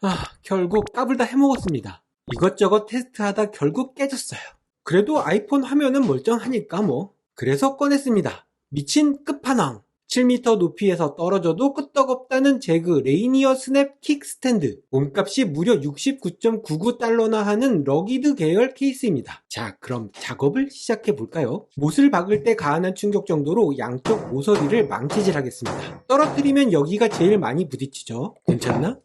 아, 결국 까불다 해먹었습니다. 이것저것 테스트하다 결국 깨졌어요. 그래도 아이폰 화면은 멀쩡하니까 뭐. 그래서 꺼냈습니다. 미친 끝판왕. 7m 높이에서 떨어져도 끄떡없다는 제그 레이니어 스냅 킥 스탠드. 몸값이 무려 69.99달러나 하는 러기드 계열 케이스입니다. 자, 그럼 작업을 시작해 볼까요? 못을 박을 때 가한한 충격 정도로 양쪽 모서리를 망치질 하겠습니다. 떨어뜨리면 여기가 제일 많이 부딪히죠. 괜찮나?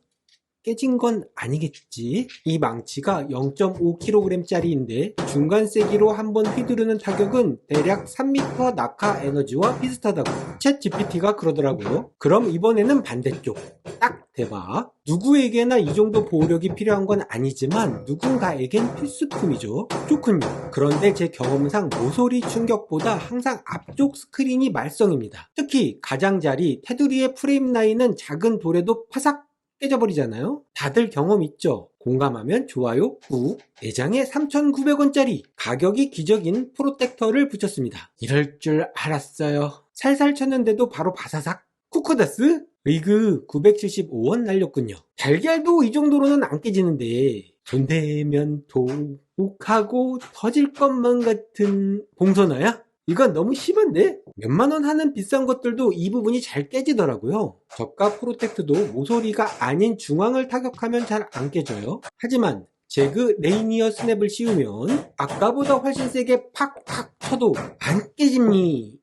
깨진 건 아니겠지. 이 망치가 0.5kg짜리인데 중간 세기로 한번 휘두르는 타격은 대략 3m 낙하 에너지와 비슷하다고 챗 GPT가 그러더라고요. 그럼 이번에는 반대쪽. 딱 대봐. 누구에게나 이 정도 보호력이 필요한 건 아니지만 누군가에겐 필수품이죠. 좋군요. 그런데 제 경험상 모서리 충격보다 항상 앞쪽 스크린이 말썽입니다. 특히 가장자리 테두리의 프레임 라인은 작은 돌에도 파삭 깨져버리잖아요? 다들 경험 있죠? 공감하면 좋아요 꾹 내장에 3,900원짜리 가격이 기적인 프로텍터를 붙였습니다. 이럴 줄 알았어요. 살살 쳤는데도 바로 바사삭 쿠쿠다스? 으이그 975원 날렸군요. 달걀도 이 정도로는 안 깨지는데 손대면 도욱하고 터질 것만 같은 봉선화야? 이건 너무 심한데? 몇만 원 하는 비싼 것들도 이 부분이 잘 깨지더라고요. 저가 프로텍트도 모서리가 아닌 중앙을 타격하면 잘 안 깨져요. 하지만 제그 레이니어 스냅을 씌우면 아까보다 훨씬 세게 팍팍 쳐도 안 깨집니?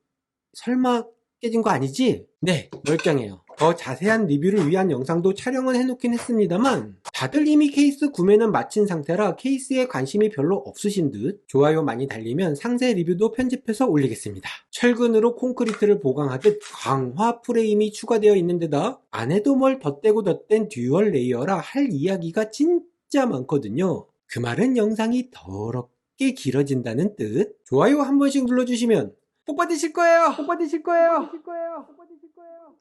설마 깨진 거 아니지? 네, 멀쩡해요. 더 자세한 리뷰를 위한 영상도 촬영은 해놓긴 했습니다만 다들 이미 케이스 구매는 마친 상태라 케이스에 관심이 별로 없으신 듯 좋아요 많이 달리면 상세 리뷰도 편집해서 올리겠습니다. 철근으로 콘크리트를 보강하듯 강화 프레임이 추가되어 있는 데다 안에도 뭘 덧대고 덧댄 듀얼 레이어라 할 이야기가 진짜 많거든요. 그 말은 영상이 더럽게 길어진다는 뜻. 좋아요 한 번씩 눌러주시면 복 받으실 거예요. 복 받으실 거예요. 복 받으실 거예요. 복 받으실 거예요.